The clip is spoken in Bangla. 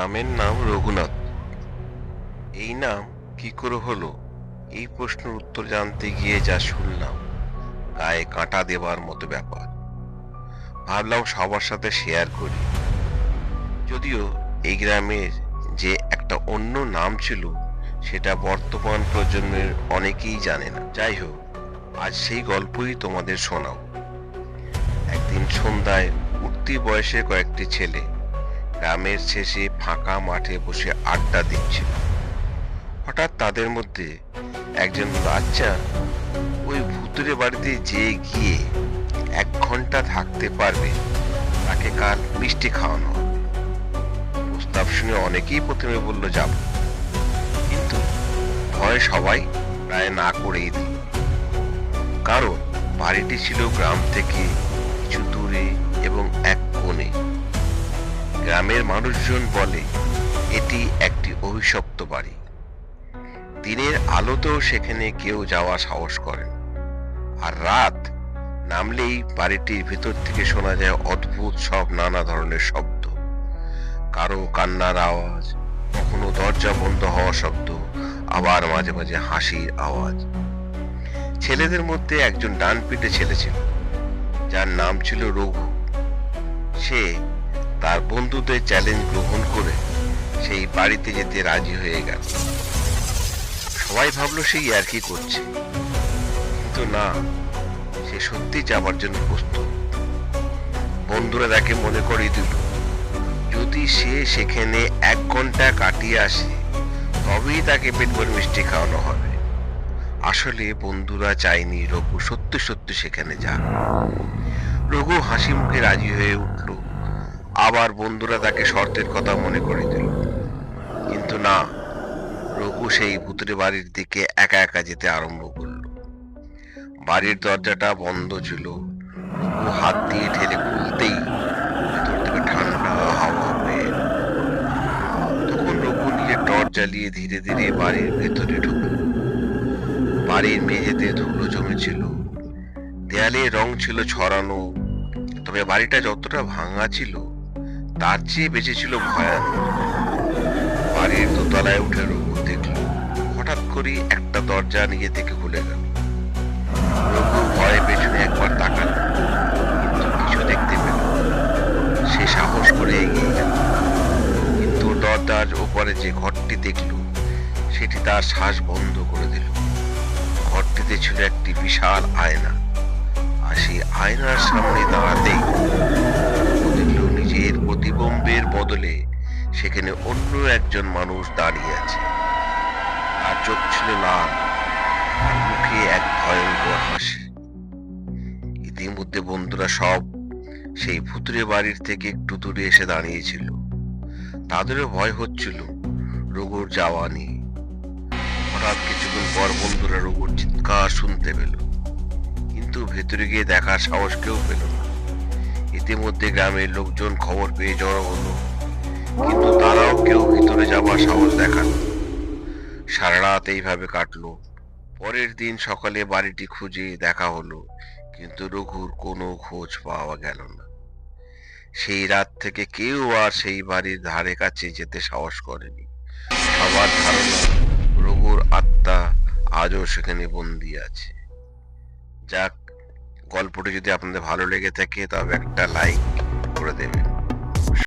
গ্রামের নাম রঘুনাথ। এই নাম কি করে হলো? এই প্রশ্নের উত্তর জানতে গিয়ে যা শুনলাম, গায়ে কাঁটা দেবার মতো ব্যাপার। ভাবলাম সবার সাথে শেয়ার করি। যদিও এই গ্রামের যে একটা অন্য নাম ছিল, সেটা বর্তমান প্রজন্মের অনেকেই জানে না। যাই হোক, আজ সেই গল্পই তোমাদের শোনাও একদিন সন্ধ্যায় উঠতি বয়সে কয়েকটি ছেলে গ্রামের শেষে ফাঁকা মাঠে বসে আড্ডা দিচ্ছে হঠাৎ তাদের মধ্যে একজন বাচ্চা ওই ভুতুরে বাড়িতে যে গিয়ে এক ঘণ্টা থাকতে পারবে, তাকে কাল মিষ্টি খাওয়ানো প্রস্তাব শুনে অনেকেই প্রথমে বলল, যাব। কিন্তু ভয় সবাই প্রায় না করেই দিল। কারণ বাড়িটি ছিল গ্রাম থেকে কিছু দূরে গ্রামের মানুষজন বলে, এটি একটি অভিশপ্ত বাড়ি। দিনের আলোতেও সেখানে কেউ যাওয়া সাহস করেন আর রাত নামলেই বাড়িটির ভেতর থেকে শোনা যায় অদ্ভুত সব নানা ধরনের শব্দ। কারও কান্নার আওয়াজ, কখনো দরজা বন্ধ হওয়া শব্দ, আবার মাঝে মাঝে হাসির আওয়াজ। ছেলেদের মধ্যে একজন ডান পিঠে ছেলে ছিল, যার নাম ছিল রঘু। সে তার বন্ধুদের চ্যালেঞ্জ গ্রহণ করে সেই বাড়িতে যেতে রাজি হয়ে গেল। সবাই ভাবলো সেই আর কি করছে। কিন্তু না, সে সত্যি যাবার জন্য প্রস্তুত। বন্ধুরা তাকে মনে করিয়ে দিল, যদি সে সেখানে এক ঘণ্টা কাটিয়ে আসে, তবেই তাকে পেট ভরে মিষ্টি খাওয়ানো হবে। আসলে বন্ধুরা চায়নি রঘু সত্যি সত্যি সেখানে যাক। রঘু হাসি মুখে রাজি হয়ে উঠল। আবার বন্ধুরা তাকে শর্তের কথা মনে করে দিল। কিন্তু না, রঘু সেই ভূতের বাড়ির দিকে একা একা যেতে আরম্ভ করল। বাড়ির দরজাটা বন্ধ ছিল। রঘু হাত দিয়ে ঠেলে খুলতেই ভেতর থেকে ঠান্ডা হাওয়া এলো। তখন রঘু নিজের টর্চ জ্বালিয়ে ধীরে ধীরে বাড়ির ভেতরে ঢুকলো। বাড়ির মেঝেতে ধুলো জমেছিল। দেয়ালে রং ছিল ছড়ানো, তবে বাড়িটা যতটা ভাঙা ছিল তার চেয়ে বেঁচে ছিল ভয়ানক। বাড়ির দোতলায় উঠে রঘু দেখল, হঠাৎ করে একটা দরজা নিজে থেকে খুলে গেল। রঘু ভয়ে পেছনে একবার তাকাল কিছু দেখতে পেল সে সাহস করে এগিয়ে গেল। কিন্তু দরজার ওপরে যে ঘরটি দেখল, সেটি তার শ্বাস বন্ধ করে দিল। ঘরটিতে ছিল একটি বিশাল আয়না, আর সেই আয়নার সামনে দাঁড়াতেই বদলে সেখানে অন্য একজন মানুষ দাঁড়িয়ে আছে। আর চোখ ছিল লাল, আর মুখে এক ভয়ঙ্কর হাসি। ইতিমধ্যে বন্ধুরা সব সেই ভুতুরে বাড়ির থেকে একটু দূরে এসে দাঁড়িয়েছিল। তাদেরও ভয় হচ্ছিল রঘুর যাওয়া নিয়ে। হঠাৎ কিছুক্ষণ পর বন্ধুরা রঘুর চিৎকার শুনতে পেল, কিন্তু ভেতরে গিয়ে দেখার সাহস কেউ পেল না। ইতিমধ্যে গ্রামের লোকজন খবর পেয়ে জড়ো হলো। কিন্তু তারাও কেউ ভিতরে যাবার সাহস দেখাল সারা রাত এইভাবে কাটলো। পরের দিন সকালে বাড়িটি খুঁজে দেখা হলো, কিন্তু রঘুর কোনো খোঁজ পাওয়া গেল না। সেই রাত থেকে কেউ আর সেই বাড়ির ধারে কাছে যেতে সাহস করেনি। সবার ধারণা, রঘুর আত্মা আজও সেখানে বন্দি আছে। যাক গল্পটি যদি আপনাদের ভালো লেগে থাকে তবে একটা লাইক করে দেবেন।